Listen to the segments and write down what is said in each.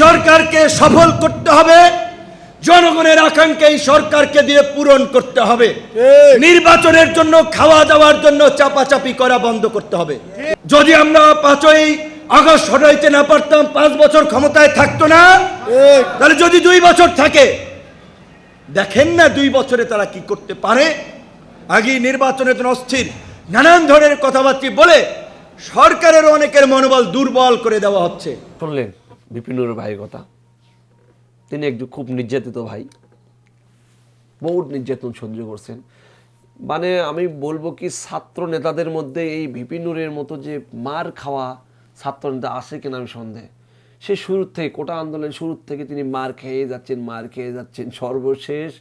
সরকারকে সফল করতে হবে জনগণের আকাঙ্ক্ষা এই সরকারকে দিয়ে পূরণ করতে হবে। নির্বাচনের জন্য খাওয়া দাওয়ার জন্য চাপাচাপি করা বন্ধ করতে হবে। যদি আমরা পাঁচই আগস্ট হটাইতে না পারতাম পাঁচ বছর ক্ষমতায় থাকতো না তাহলে যদি দুই বছর থাকে দেখেন না দুই বছরে তারা কি করতে পারে। আগে নির্বাচনের জন্য অস্থির নানান ধরনের কথাবার্তা বলে সরকারের অনেকের মনোবল দুর্বল করে দেওয়া হচ্ছে। শুনলেন? বিপিনুর ভাইয়ের কথা। তিনি একজন খুব নির্যাতিত ভাই। বহুত নির্যাতন সহ্য করছেন। মানে আমি বলব কি, ছাত্র নেতাদের মধ্যে এই বিপিনুরের মতো যে মার খাওয়া ছাত্র নেতা আসে কিনা আমি সন্দেহ। সে শুরুর থেকে, কোটা আন্দোলন শুরুর থেকে তিনি মার খেয়ে যাচ্ছেন, মার খেয়ে যাচ্ছেন। সর্বশেষ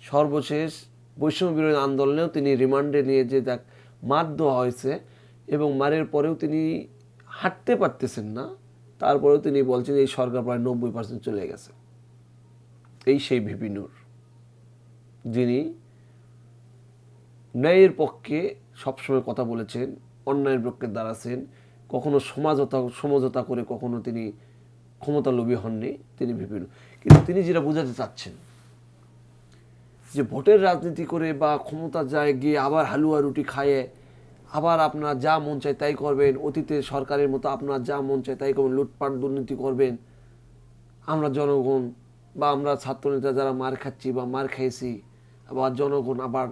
সর্বশেষ বৈষম্য বিরোধী আন্দোলনেও তিনি রিমান্ডে নিয়ে যে দেখ মার দেওয়া হয়েছে এবং মারের পরেও তিনি হাঁটতে পারতেছেন না। তারপরেও তিনি বলছেন এই সরকার প্রায় নব্বই পার্সেন্ট চলে গেছে। এই সেই ভিপিনুর যিনি ন্যায়ের পক্ষে সবসময় কথা বলেছেন, অন্যায়ের পক্ষে দাঁড়াছেন কখনো সমাজতা, সমঝোতা করে কখনো তিনি ক্ষমতা লোভী হননি, তিনি ভিপিনুর কিন্তু তিনি যেটা বোঝাতে চাচ্ছেন, যে ভোটের রাজনীতি করে বা ক্ষমতা যায় গিয়ে আবার হালুয়া রুটি খায়ে আবার আপনার যা মন চায় তাই করবেন, অতীতে সরকারের মতো আপনার যা মন চায় তাই করবেন, লুটপাট, দুর্নীতি করবেন। আমরা জনগণ বা আমরা ছাত্রনেতা যারা মার খাচ্ছি বা মার খাইছি, আবার জনগণ আবার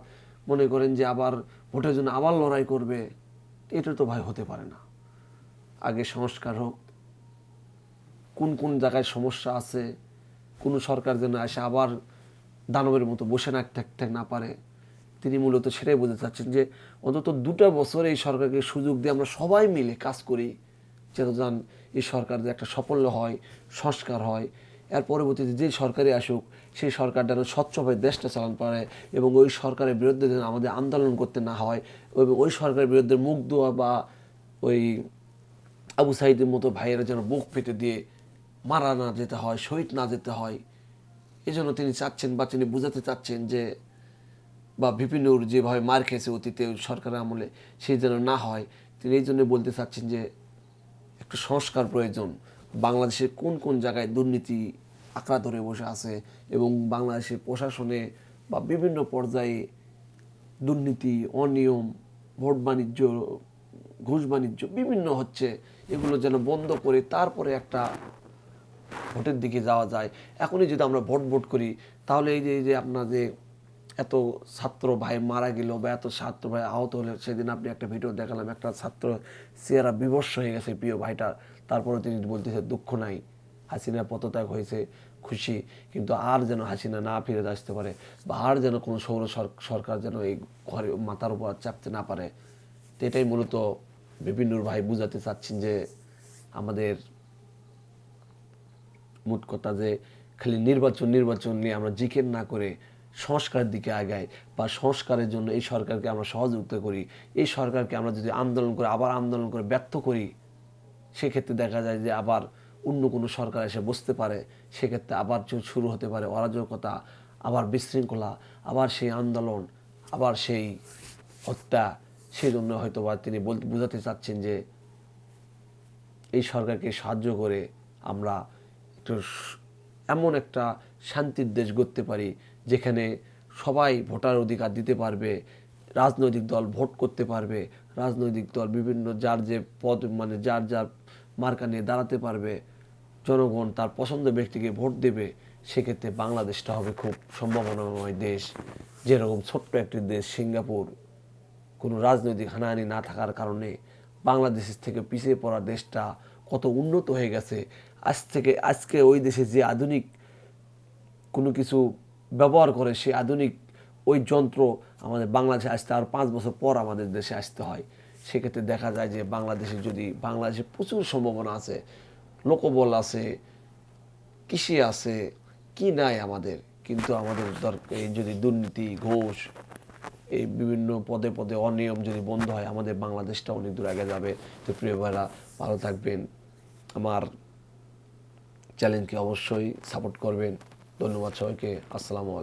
মনে করেন যে আবার ভোটের জন্য আবার লড়াই করবে, এটা তো ভাই হতে পারে না। আগে সংস্কার হোক, কোন কোন জায়গায় সমস্যা আছে, কোন সরকার যেন এসে আবার দানবের মতো বসে না থাকতে না পারে। তিনি মূলত সেটাই বলতে চাচ্ছেন যে অন্তত দুটা বছর এই সরকারকে সুযোগ দিয়ে আমরা সবাই মিলে কাজ করি, যেন যান এই সরকার একটা সাফল্য হয়, সংস্কার হয়। এর পরবর্তীতে যে সরকারই আসুক, সেই সরকার যেন স্বচ্ছভাবে দেশটা চালান পারে এবং ওই সরকারের বিরুদ্ধে যেন আমাদের আন্দোলন করতে না হয় এবং ওই সরকারের বিরুদ্ধে মুখ দেওয়া বা ওই আবু সাইদের মতো ভাইয়েরা যেন বুক পেতে দিয়ে মারা না যেতে হয়, শহীদ না যেতে হয়। এজন্য তিনি চাচ্ছেন বা তিনি বোঝাতে চাচ্ছেন যে বা বিপিনুর যেভাবে মার খেয়েছে অতীতে সরকারের আমলে, সেই যেন না হয়, তিনি এই জন্য বলতে চাচ্ছেন যে একটু সংস্কার প্রয়োজন। বাংলাদেশের কোন কোন জায়গায় দুর্নীতি আঁকড়া ধরে বসে আছে এবং বাংলাদেশের প্রশাসনে বা বিভিন্ন পর্যায়ে দুর্নীতি, অনিয়ম, ভোট বাণিজ্য, ঘুষ বাণিজ্য বিভিন্ন হচ্ছে, এগুলো যেন বন্ধ করে তারপরে একটা ভোটের দিকে যাওয়া যায়। এখনই যদি আমরা ভোট ভোট করি, তাহলে এই যে এই যে আপনার যে এত ছাত্র ভাই মারা গেল বা এত ছাত্র ভাই আহত হলে, সেদিন আপনি একটা ভিডিও দেখালাম, একটা ছাত্র চেহারা বিবর্ষ হয়ে গেছে প্রিয় ভাইটার তারপরে তিনি বলতেছে, দুঃখ নাই হাসিনা পদত্যাগ হয়েছে, খুশি, কিন্তু আর যেন হাসিনা না ফিরে আসতে পারে বা আর যেন কোনো সৌর সরকার যেন এই ঘরে, মাথার উপর চাপতে না পারে। তো এটাই মূলত বিপিনুর ভাই বুঝাতে চাচ্ছেন যে আমাদের মোট কথা যে খালি নির্বাচন নির্বাচন নিয়ে আমরা জিকের না করে সংস্কারের দিকে আগাই বা সংস্কারের জন্য এই সরকারকে আমরা সহযোগিতা করি, এই সরকারকে আমরা যদি আন্দোলন করে, আবার আন্দোলন করে ব্যর্থ করি, সেক্ষেত্রে দেখা যায় যে আবার অন্য কোনো সরকার এসে বসতে পারে, সেক্ষেত্রে আবার শুরু হতে পারে অরাজকতা, আবার বিশৃঙ্খলা, আবার সেই আন্দোলন, আবার সেই হত্যা সেই জন্য হয়তো বা তিনি বোঝাতে চাচ্ছেন যে এই সরকারকে সাহায্য করে আমরা একটু এমন একটা শান্তির দেশ গড়তে পারি যেখানে সবাই ভোটার অধিকার দিতে পারবে, রাজনৈতিক দল ভোট করতে পারবে, রাজনৈতিক দল বিভিন্ন যার যে পদ মানে যার যার মার্কা নিয়ে দাঁড়াতে পারবে, জনগণ তার পছন্দ ব্যক্তিকে ভোট দেবে, সেক্ষেত্রে বাংলাদেশটা হবে খুব সম্ভাবনাময় দেশ। যেরকম ছোট্ট একটি দেশ সিঙ্গাপুর, কোনো রাজনৈতিক হানাহানি না থাকার কারণে বাংলাদেশের থেকে পিছিয়ে পড়া দেশটা কত উন্নত হয়ে গেছে। আজ থেকে, আজকে ওই দেশে যে আধুনিক কোনো কিছু ব্যবহার করে সেই আধুনিক ওই যন্ত্র আমাদের বাংলাদেশে আসতে আর পাঁচ বছর পর আমাদের দেশে আসতে হয়। সেক্ষেত্রে দেখা যায় যে বাংলাদেশে যদি, বাংলাদেশে প্রচুর সম্ভাবনা আছে। লোকবল আছে, কৃষি আছে, কি নাই আমাদের। কিন্তু আমাদের দরকার যদি দুর্নীতি, ঘোষ, এই বিভিন্ন পদে পদে অনিয়ম যদি বন্ধ হয়, আমাদের বাংলাদেশটা অনেক দূর আগে যাবে। তো প্রিয় ভালো থাকবেন। আমার চ্যানেলকে অবশ্যই সাপোর্ট করবেন। ধন্যবাদ সবাইকে। আসসালামু আলাইকুম।